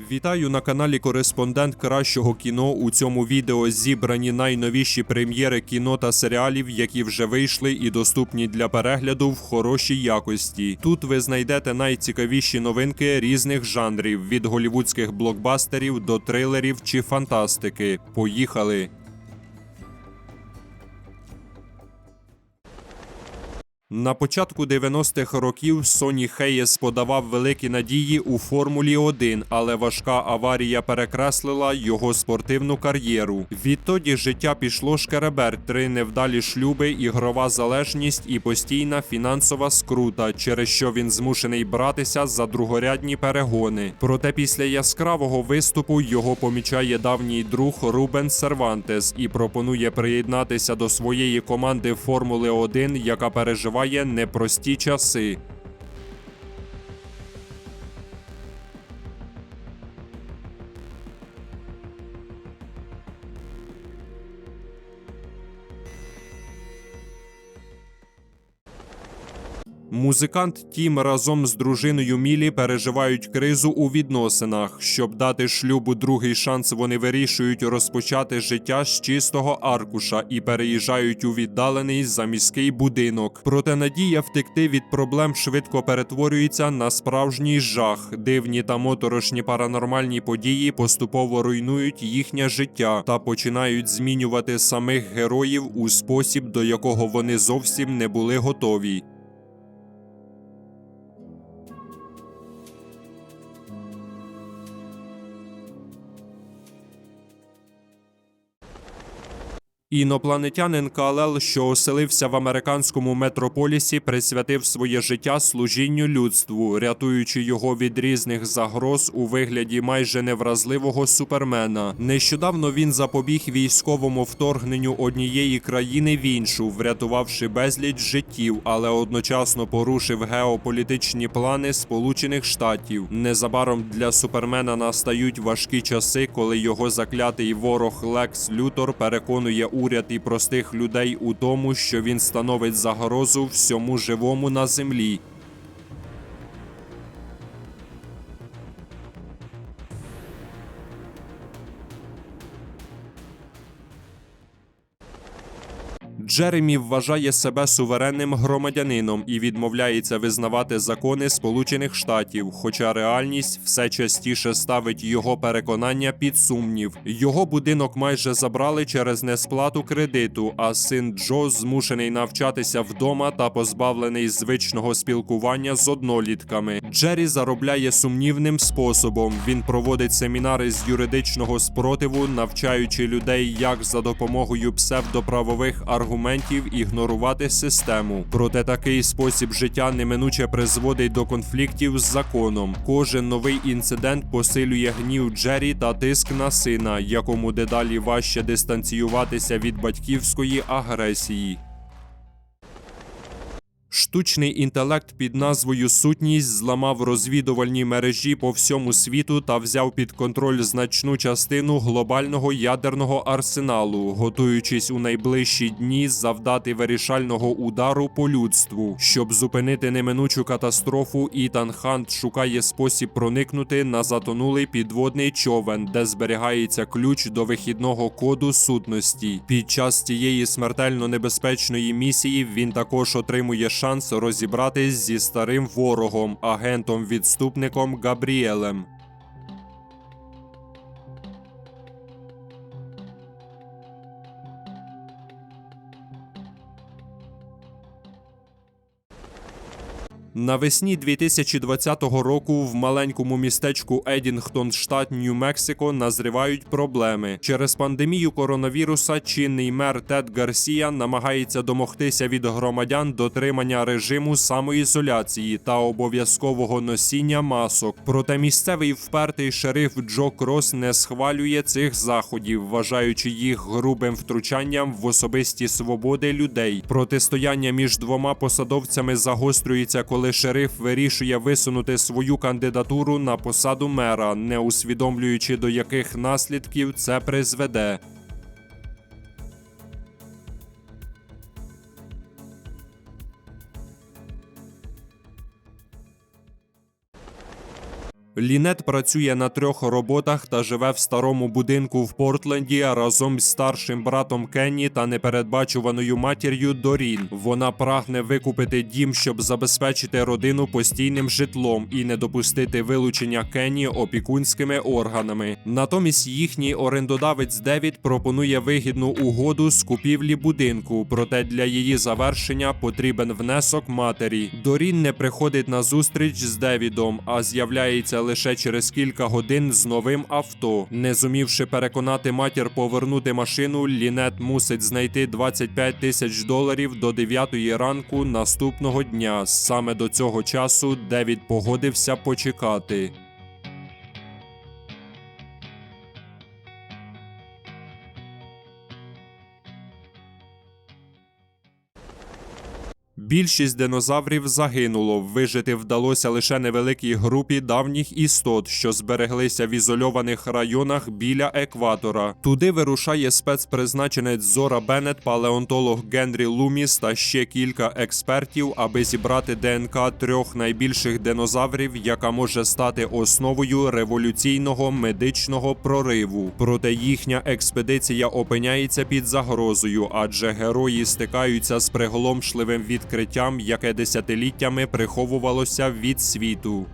Вітаю на каналі Кореспондент Кращого кіно. У цьому відео зібрані найновіші прем'єри кіно та серіалів, які вже вийшли і доступні для перегляду в хорошій якості. Тут ви знайдете найцікавіші новинки різних жанрів від голівудських блокбастерів до трилерів чи фантастики. Поїхали! На початку 90-х років Соні Хеєс подавав великі надії у Формулі 1, але важка аварія перекреслила його спортивну кар'єру. Відтоді життя пішло шкереберть, три невдалі шлюби, ігрова залежність і постійна фінансова скрута, через що він змушений братися за другорядні перегони. Проте після яскравого виступу його помічає давній друг Рубен Сервантес і пропонує приєднатися до своєї команди Формули 1, яка переживає непрості часи. Музикант Тім разом з дружиною Мілі переживають кризу у відносинах. Щоб дати шлюбу другий шанс, вони вирішують розпочати життя з чистого аркуша і переїжджають у віддалений заміський будинок. Проте надія втекти від проблем швидко перетворюється на справжній жах. Дивні та моторошні паранормальні події поступово руйнують їхнє життя та починають змінювати самих героїв у спосіб, до якого вони зовсім не були готові. Інопланетянин Калел, що оселився в американському метрополісі, присвятив своє життя служінню людству, рятуючи його від різних загроз у вигляді майже невразливого супермена. Нещодавно він запобіг військовому вторгненню однієї країни в іншу, врятувавши безліч життів, але одночасно порушив геополітичні плани Сполучених Штатів. Незабаром для супермена настають важкі часи, коли його заклятий ворог Лекс Лютор переконує уряд і простих людей у тому, що він становить загрозу всьому живому на землі. Джеремі вважає себе суверенним громадянином і відмовляється визнавати закони Сполучених Штатів, хоча реальність все частіше ставить його переконання під сумнів. Його будинок майже забрали через несплату кредиту, а син Джо змушений навчатися вдома та позбавлений звичного спілкування з однолітками. Джері заробляє сумнівним способом. Він проводить семінари з юридичного спротиву, навчаючи людей, як за допомогою псевдоправових аргументів ігнорувати систему. Проте такий спосіб життя неминуче призводить до конфліктів з законом. Кожен новий інцидент посилює гнів Джері та тиск на сина, якому дедалі важче дистанціюватися від батьківської агресії. Штучний інтелект під назвою Сутність зламав розвідувальні мережі по всьому світу та взяв під контроль значну частину глобального ядерного арсеналу, готуючись у найближчі дні завдати вирішального удару по людству. Щоб зупинити неминучу катастрофу, Ітан Хант шукає спосіб проникнути на затонулий підводний човен, де зберігається ключ до вихідного коду сутності. Під час цієї смертельно небезпечної місії він також отримує шанс розібратись зі старим ворогом, агентом-відступником Габріелем. Навесні 2020 року в маленькому містечку Едінгтон, штат Нью-Мексико, назрівають проблеми. Через пандемію коронавіруса чинний мер Тед Гарсія намагається домогтися від громадян дотримання режиму самоізоляції та обов'язкового носіння масок. Проте місцевий впертий шериф Джо Крос не схвалює цих заходів, вважаючи їх грубим втручанням в особисті свободи людей. Протистояння між двома посадовцями загострюється, коли шериф вирішує висунути свою кандидатуру на посаду мера, не усвідомлюючи до яких наслідків це призведе. Лінет працює на трьох роботах та живе в старому будинку в Портленді разом з старшим братом Кенні та непередбачуваною матір'ю Дорін. Вона прагне викупити дім, щоб забезпечити родину постійним житлом і не допустити вилучення Кенні опікунськими органами. Натомість їхній орендодавець Девід пропонує вигідну угоду з купівлі будинку, проте для її завершення потрібен внесок матері. Дорін не приходить на зустріч з Девідом, а з'являється лише через кілька годин з новим авто. Не зумівши переконати матір повернути машину, Лінет мусить знайти 25 тисяч доларів до 9 ранку наступного дня. Саме до цього часу Девід погодився почекати. Більшість динозаврів загинуло. Вижити вдалося лише невеликій групі давніх істот, що збереглися в ізольованих районах біля екватора. Туди вирушає спецпризначенець Зора Беннет, палеонтолог Генрі Луміс та ще кілька експертів, аби зібрати ДНК трьох найбільших динозаврів, яка може стати основою революційного медичного прориву. Проте їхня експедиція опиняється під загрозою, адже герої стикаються з приголомшливим відкриттям, яке десятиліттями приховувалося від світу.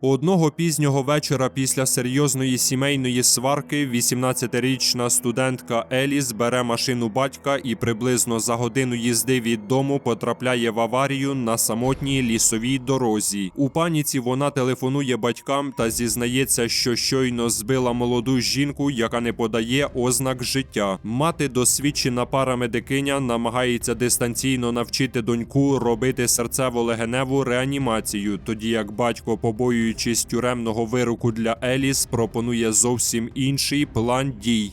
Одного пізнього вечора після серйозної сімейної сварки 18-річна студентка Еліс бере машину батька і приблизно за годину їзди від дому потрапляє в аварію на самотній лісовій дорозі. У паніці вона телефонує батькам та зізнається, що щойно збила молоду жінку, яка не подає ознак життя. Мати, досвідчена парамедикиня, намагається дистанційно навчити доньку робити серцево-легеневу реанімацію, тоді як батько побоює боюючись тюремного вироку для Еліс, пропонує зовсім інший план дій.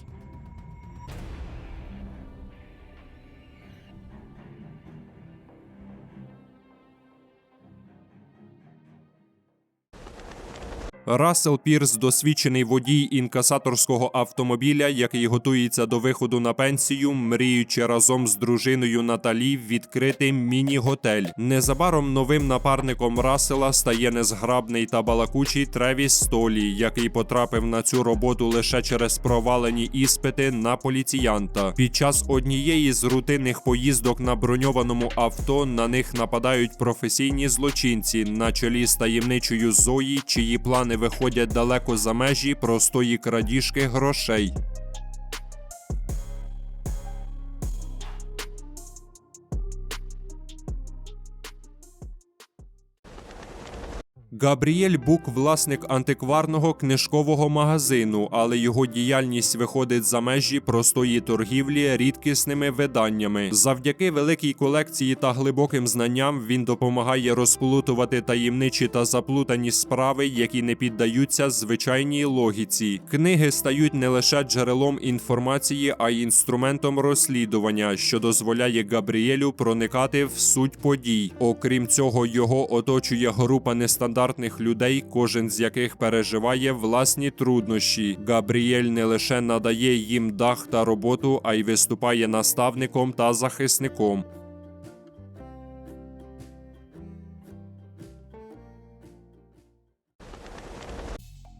Рассел Пірс досвідчений водій інкасаторського автомобіля, який готується до виходу на пенсію, мріючи разом з дружиною Наталі відкрити міні-готель. Незабаром новим напарником Рассела стає незграбний та балакучий Тревіс Столі, який потрапив на цю роботу лише через провалені іспити на поліціянта. Під час однієї з рутинних поїздок на броньованому авто на них нападають професійні злочинці на чолі з таємничою Зої, чиї плани виходять далеко за межі простої крадіжки грошей. Габріель Бук власник антикварного книжкового магазину, але його діяльність виходить за межі простої торгівлі рідкісними виданнями. Завдяки великій колекції та глибоким знанням він допомагає розплутувати таємничі та заплутані справи, які не піддаються звичайній логіці. Книги стають не лише джерелом інформації, а й інструментом розслідування, що дозволяє Габріелю проникати в суть подій. Окрім цього, його оточує група нестандартних стандартних людей, кожен з яких переживає власні труднощі. Габріель не лише надає їм дах та роботу, а й виступає наставником та захисником.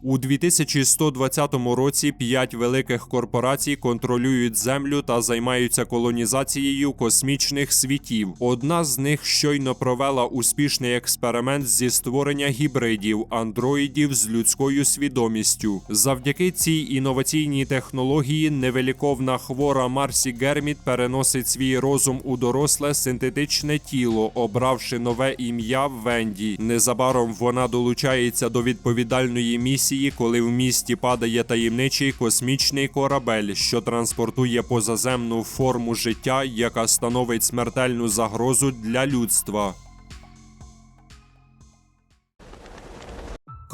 У 2120 році п'ять великих корпорацій контролюють землю та займаються колонізацією космічних світів. Одна з них щойно провела успішний експеримент зі створення гібридів андроїдів з людською свідомістю. Завдяки цій інноваційній технології невеликовна хвора Марсі Герміт переносить свій розум у доросле синтетичне тіло, обравши нове ім'я Венді. Незабаром вона долучається до відповідальної місії коли в місті падає таємничий космічний корабель, що транспортує позаземну форму життя, яка становить смертельну загрозу для людства.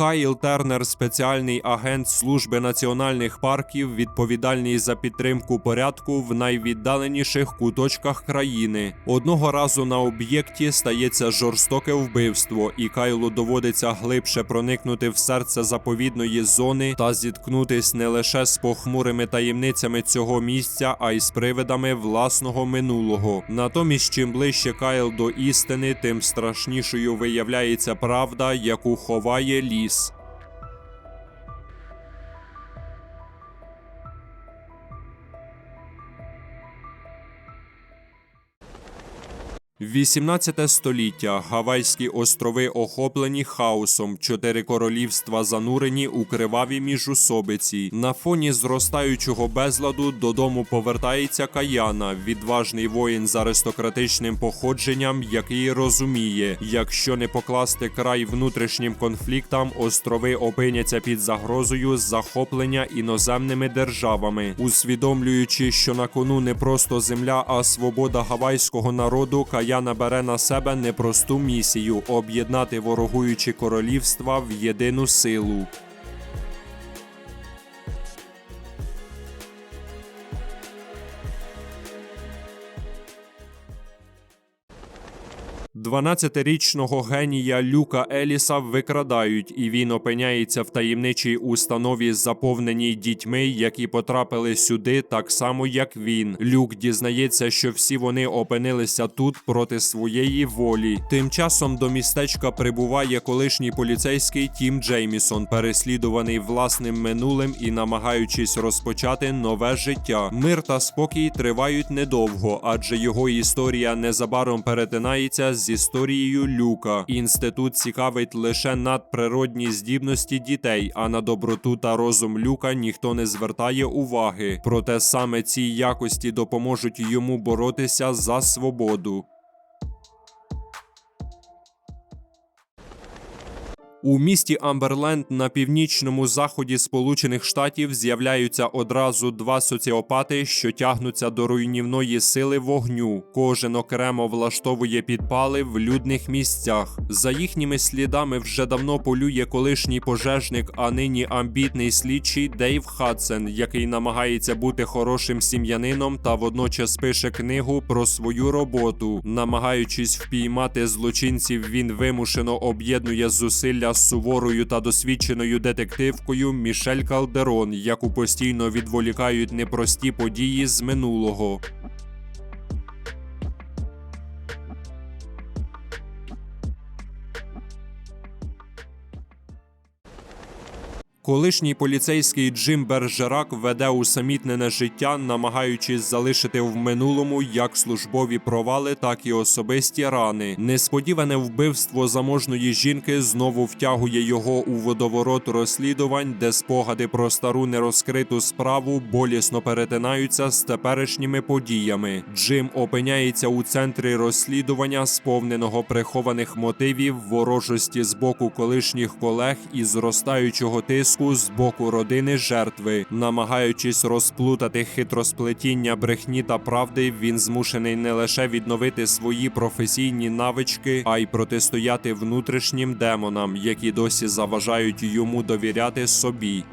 Кайл Тернер, спеціальний агент служби національних парків, відповідальний за підтримку порядку в найвіддаленіших куточках країни. Одного разу на об'єкті стається жорстоке вбивство, і Кайлу доводиться глибше проникнути в серце заповідної зони та зіткнутись не лише з похмурими таємницями цього місця, а й з привидами власного минулого. Натомість, чим ближче Кайл до істини, тим страшнішою виявляється правда, яку ховає ліс. peace. XVIII століття Гавайські острови охоплені хаосом, чотири королівства занурені у криваві міжусобиці. На фоні зростаючого безладу додому повертається Каяна, відважний воїн з аристократичним походженням, який розуміє, якщо не покласти край внутрішнім конфліктам, острови опиняться під загрозою захоплення іноземними державами, усвідомлюючи, що на кону не просто земля, а свобода гавайського народу. Каяна бере на себе непросту місію об'єднати ворогуючі королівства в єдину силу. Дванадцятирічного генія Люка Еліса викрадають, і він опиняється в таємничій установі, заповненій дітьми, які потрапили сюди, так само як він. Люк дізнається, що всі вони опинилися тут проти своєї волі. Тим часом до містечка прибуває колишній поліцейський Тім Джеймісон, переслідуваний власним минулим і намагаючись розпочати нове життя. Мир та спокій тривають недовго, адже його історія незабаром перетинається з історією Люка. Інститут цікавить лише надприродні здібності дітей, а на доброту та розум Люка ніхто не звертає уваги. Проте саме ці якості допоможуть йому боротися за свободу. У місті Амберленд на північному заході Сполучених Штатів з'являються одразу два соціопати, що тягнуться до руйнівної сили вогню. Кожен окремо влаштовує підпали в людних місцях. За їхніми слідами вже давно полює колишній пожежник, а нині амбітний слідчий Дейв Хадсен, який намагається бути хорошим сім'янином та водночас пише книгу про свою роботу. Намагаючись впіймати злочинців, він вимушено об'єднує зусилля з суворою та досвідченою детективкою Мішель Калдерон, яку постійно відволікають непрості події з минулого. Колишній поліцейський Джим Бержерак веде усамітнене життя, намагаючись залишити в минулому як службові провали, так і особисті рани. Несподіване вбивство заможної жінки знову втягує його у водоворот розслідувань, де спогади про стару нерозкриту справу болісно перетинаються з теперішніми подіями. Джим опиняється у центрі розслідування, сповненого прихованих мотивів, ворожості з боку колишніх колег і зростаючого тиску з боку родини жертви, намагаючись розплутати хитросплетіння брехні та правди, він змушений не лише відновити свої професійні навички, а й протистояти внутрішнім демонам, які досі заважають йому довіряти собі.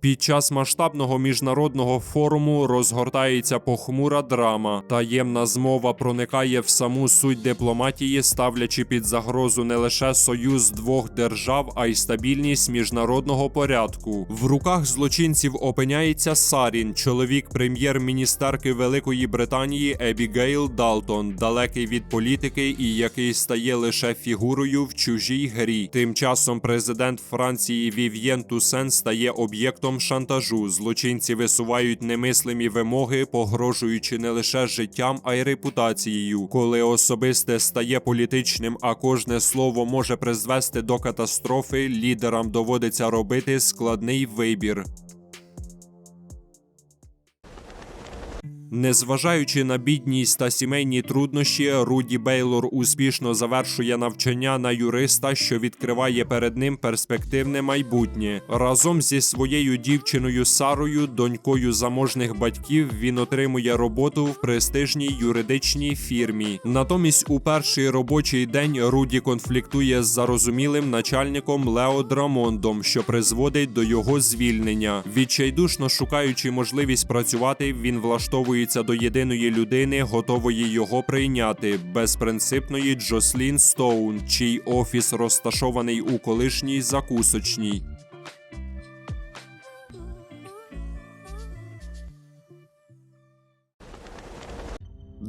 Під час масштабного міжнародного форуму розгортається похмура драма. Таємна змова проникає в саму суть дипломатії, ставлячи під загрозу не лише союз двох держав, а й стабільність міжнародного порядку. В руках злочинців опиняється Сарін, чоловік прем'єр-міністерки Великої Британії Ебігейл Далтон, далекий від політики і який стає лише фігурою в чужій грі. Тим часом президент Франції Вів'єн Тусен стає об'єктом шантажу. Злочинці висувають немислимі вимоги, погрожуючи не лише життям, а й репутацією. Коли особисте стає політичним, а кожне слово може призвести до катастрофи, лідерам доводиться робити складний вибір. Незважаючи на бідність та сімейні труднощі, Руді Бейлор успішно завершує навчання на юриста, що відкриває перед ним перспективне майбутнє. Разом зі своєю дівчиною Сарою, донькою заможних батьків, він отримує роботу в престижній юридичній фірмі. Натомість, у перший робочий день Руді конфліктує з зарозумілим начальником Лео Драмондом, що призводить до його звільнення. Відчайдушно шукаючи можливість працювати, він влаштовується до єдиної людини, готової його прийняти, безпринципної Джослін Стоун, чий офіс розташований у колишній закусочній.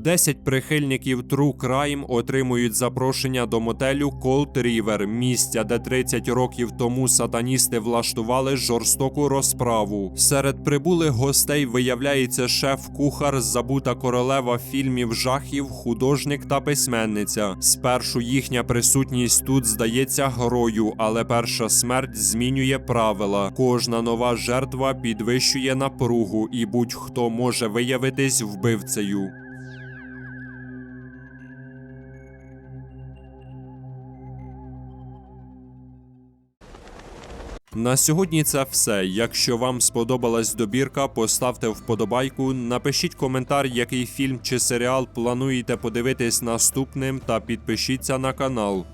Десять прихильників True Crime отримують запрошення до мотелю Cold River, місця, де 30 років тому сатаністи влаштували жорстоку розправу. Серед прибулих гостей виявляється шеф-кухар, забута королева фільмів жахів, художник та письменниця. Спершу їхня присутність тут здається грою, але перша смерть змінює правила. Кожна нова жертва підвищує напругу, і будь-хто може виявитись вбивцею. На сьогодні це все. Якщо вам сподобалась добірка, поставте вподобайку, напишіть коментар, який фільм чи серіал плануєте подивитись наступним, та підпишіться на канал.